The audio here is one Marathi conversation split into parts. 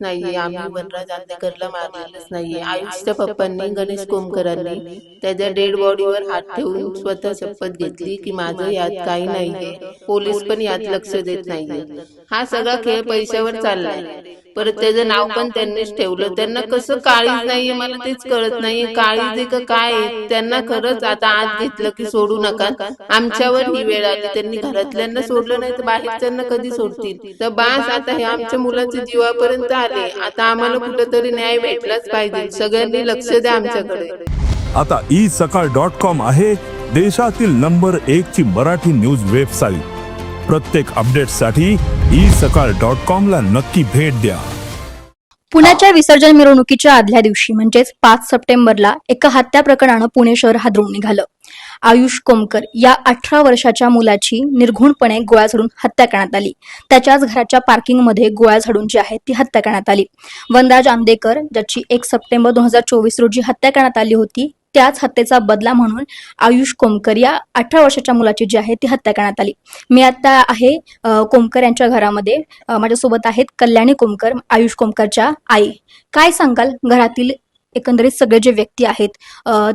नाहीये आम्ही वनराज आंदेकरला मारलेलंच नाहीये आयुषच्या पप्पांनी गणेश कोमकरांनी त्याच्या डेड बॉडीवर हात ठेवून स्वतः शपथ घेतली की माझं यात काही नाहीये पोलीस पण यात लक्ष देत नाहीये. हा सगळा खेळ पैशावर चाललाय. परत त्याचं नाव पण त्यांनीच ठेवलं. त्यांना कसं काळीज नाहीये मला तेच कळत नाहीये. काळीज आहे का काय आहे? त्यांना खरंच आता आत घेतलं की सोडू नका. आमच्यावर ही वेळ आली त्यांनी घरातल्यांना सोडलं नाही तर बाहेरच्यांना कधी सोडतील? तर बास आता हे आमच्या मुलाच्या जीवापर्यंत आले. आता आम्हाला कुठंतरी न्याय भेटलाच पाहिजे. सगळ्यांनी लक्ष द्या आमच्याकडे. आता ई सकाळ डॉट कॉम आहे. देशातील नंबर एक ची मराठी न्यूज वेबसाईट प्रत्येक अपडेटसाठी ई सकाळ डॉट कॉम ला नक्की भेट द्या. पुण्याच्या विसर्जन मिरवणुकीच्या आदल्या दिवशी म्हणजेच पाच सप्टेंबरला एका हत्या प्रकरणानं पुणे शहर हादरून निघालं. आयुष कोमकर या अठरा वर्षाच्या मुलाची निर्घुणपणे गोळ्या झाडून हत्या करण्यात आली. त्याच्याच घराच्या पार्किंगमध्ये गोळ्या झाडून जी आहे ती हत्या करण्यात आली. वनराज आंबेकर ज्याची एक सप्टेंबर दोन हजार चोवीस रोजी हत्या करण्यात आली होती त्याच हत्येचा बदला म्हणून आयुष कोमकर या अठरा वर्षाच्या मुलाची जी आहे ती हत्या करण्यात आली. मी आता आहे कोमकर यांच्या घरामध्ये. माझ्यासोबत आहेत कल्याणी कोमकर आयुष कोमकरच्या आई. काय सांगाल? घरातील एकंदरीत सगळे जे व्यक्ती आहेत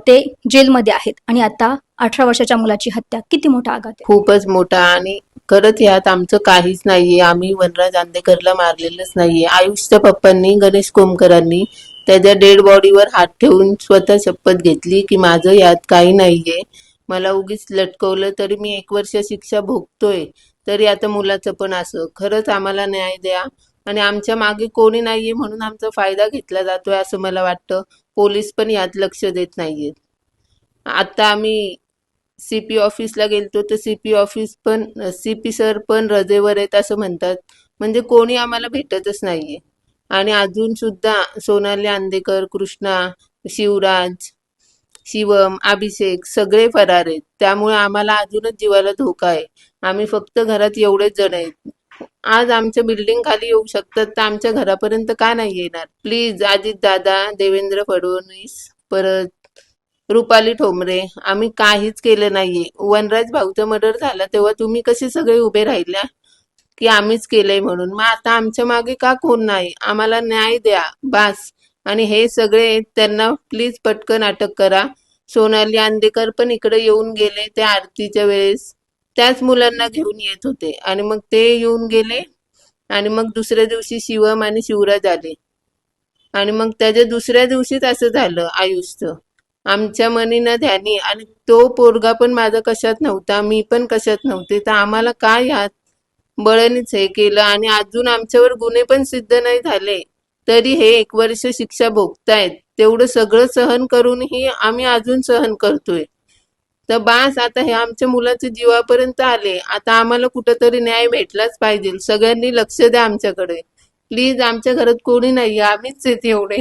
ते जेलमध्ये आहेत आणि आता अठरा वर्षाच्या मुलाची हत्या किती मोठा आघात खूपच मोठा आणि खरंच यात आमचं काहीच नाहीये. आम्ही वनराज आंदेकरला मारलेलंच नाहीये. आयुषच्या पप्पांनी गणेश कोमकरांनी त्याच्या डेड बॉडीवर हात ठेवून स्वतः शपथ घेतली की माझं यात काही नाहीये. मला उगीच लटकवलं तरी मी एक वर्ष शिक्षा भोगतोय. तरी आता मुलाचं पण असं. खरंच आम्हाला न्याय द्या. आणि आमच्या मागे कोणी नाहीये म्हणून आमचा फायदा घेतला जातोय असं मला वाटतं. पोलीस पण यात लक्ष देत नाहीयेत. आता आम्ही सीपी ऑफिसला गेलतो तर सीपी ऑफिस पण सीपी सर पण रजेवर आहेत असं म्हणतात. म्हणजे कोणी आम्हाला भेटतच नाहीये. आणि अजून सुद्धा सोनाली आंदेकर कृष्णा शिवराज शिवम अभिषेक सगळे फरार आहेत. त्यामुळे आम्हाला अजूनच जीवाला धोका आहे. आम्ही फक्त घरात एवढेच जण आहेत. आज आमच्या बिल्डिंग खाली येऊ शकतात तर आमच्या घरापर्यंत का नाही येणार? प्लीज अजित दादा देवेंद्र फडणवीस परत रुपाली ठोंबरे आम्ही काहीच केलं नाहीये. वनराज भाऊचा मर्डर झाला तेव्हा तुम्ही कसे सगळे उभे राहिल्या? की आम्हीच केलंय म्हणून. मग आता आमच्या मागे का कोण नाही? आम्हाला न्याय द्या बास. आणि हे सगळे त्यांना प्लीज पटकन अटक करा. सोनाली आंदेकर पण इकडे येऊन गेले त्या आरतीच्या वेळेस. त्याच मुलांना घेऊन येत होते. आणि मग ते येऊन गेले. आणि मग दुसऱ्या दिवशी शिवम आणि शिवराज आले. आणि मग त्याच्या दुसऱ्या दिवशीच असं झालं आयुष्य. आमच्या मनीनं ध्यानी. आणि तो पोरगा पण माझा कशात नव्हता मी पण कशात नव्हते. तर आम्हाला काय यात? बळणीच हे केलं आणि अजून आमच्यावर गुन्हे पण सिद्ध नाही झाले. तरी हे एक वर्ष शिक्षा भोगतायत. तेवढं सगळं सहन करूनही आम्ही अजून सहन करतोय. तर बास आता हे आमच्या मुलाचे जीवापर्यंत आले. आता आम्हाला कुठंतरी न्याय भेटलाच पाहिजे. सगळ्यांनी लक्ष द्या आमच्याकडे. प्लीज आमच्या घरात कोणी नाही आम्हीच येते एवढे.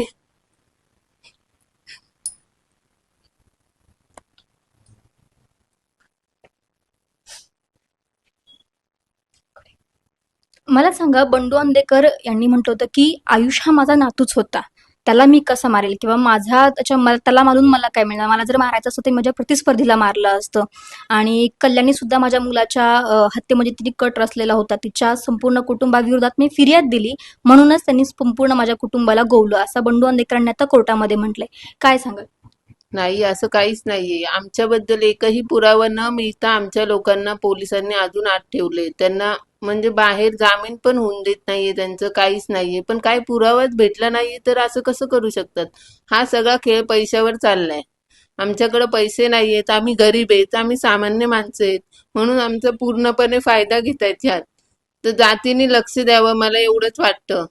मला सांगा बंडू आंदेकर यांनी म्हटलं होतं की आयुष हा माझा नातूच होता. त्याला मी कसा मारेल? किंवा माझा त्याच्या मला त्याला मारून मला काय मिळणार? मला जर मारायचं असतं ते माझ्या प्रतिस्पर्धीला मारलं असतं. आणि कल्याणी सुद्धा माझ्या मुलाच्या हत्येमध्ये तिने कट रचलेला होता. तिच्या संपूर्ण कुटुंबाविरोधात मी फिर्याद दिली. म्हणूनच त्यांनी संपूर्ण माझ्या कुटुंबाला गोवलं असं बंडू आंदेकरांनी आता कोर्टामध्ये म्हटलंय. काय सांगाल? नाही असं काहीच नाहीये. आमच्याबद्दल एकही पुरावा न मिळता आमच्या लोकांना पोलिसांनी अजून आत ठेवले त्यांना म्हणजे बाहेर जामीन पण होऊन देत नाहीये त्यांचं काहीच नाहीये. पण काही पुरावाच भेटला नाहीये तर असं कसं करू शकतात? हा सगळा खेळ पैशावर चाललाय. आमच्याकडे पैसे नाहीयेत आम्ही गरीब आहेत आम्ही सामान्य माणसं आहेत. म्हणून आमचा पूर्णपणे फायदा घेतायत ह्यात. तर जातीने लक्ष द्यावं मला एवढंच वाटतं.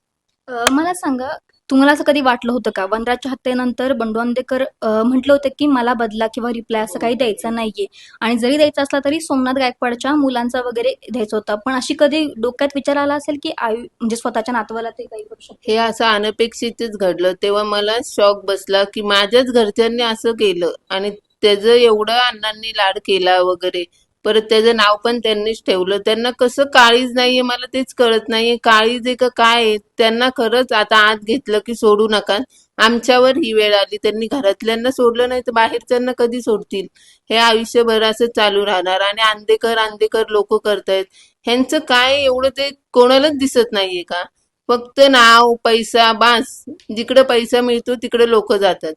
मला सांगा तुम्हाला असं कधी वाटलं होतं का? वनराजच्या हत्येनंतर बंडू आंदेकर म्हटलं होतं की मला बदला किंवा रिप्लाय असं काही द्यायचं नाहीये. आणि जरी द्यायचा असला तरी सोमनाथ गायकवाडच्या मुलांचा वगैरे द्यायचा होता. पण अशी कधी डोक्यात विचार आला असेल की आयु म्हणजे स्वतःच्या नातवाला ते काही करू शकतो? हे असं अनपेक्षितच घडलं. तेव्हा मला शॉक बसला की माझ्याच घरच्यांनी असं केलं आणि त्याचं एवढं अण्णांनी लाड केला वगैरे. परत त्याचं नाव पण त्यांनीच ठेवलं. त्यांना कसं काळीज नाहीये मला तेच कळत नाहीये. काळीज आहे का काय त्यांना खरंच आता आत घेतलं की सोडू नका. आमच्यावर ही वेळ आली. त्यांनी घरातल्यांना सोडलं नाही तर बाहेरच्यांना कधी सोडतील? हे आयुष्यभर असं चालू राहणार आणि आंदेकर आंदेकर लोक करतायत. ह्यांचं काय एवढं ते कोणालाच दिसत नाहीये का? फक्त नाव पैसा बास. जिकडे पैसा मिळतो तिकडे लोक जातात.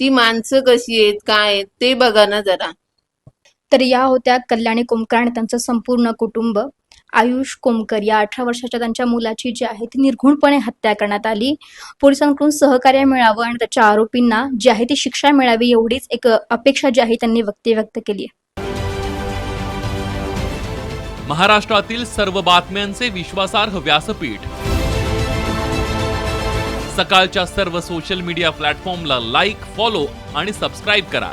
ती माणसं कशी आहेत काय आहेत ते बघा ना जरा. तर या होत्या कल्याणी कोमकर आणि त्यांचं संपूर्ण कुटुंब. आयुष कोमकर या अठरा वर्षाच्या त्यांच्या मुलाची जी आहे ती निर्घुणपणे हत्या करण्यात आली. पोलिसांकडून सहकार्य मिळावं आणि त्याच्या आरोपींना जी आहे ती शिक्षा मिळावी एवढीच एक अपेक्षा जी आहे त्यांनी व्यक्त व्यक्त केली आहे. महाराष्ट्रातील सर्व बातम्यांचे विश्वासार्ह व्यासपीठ. सकाळच्या सर्व सोशल मीडिया प्लॅटफॉर्मला लाईक फॉलो आणि सबस्क्राईब करा.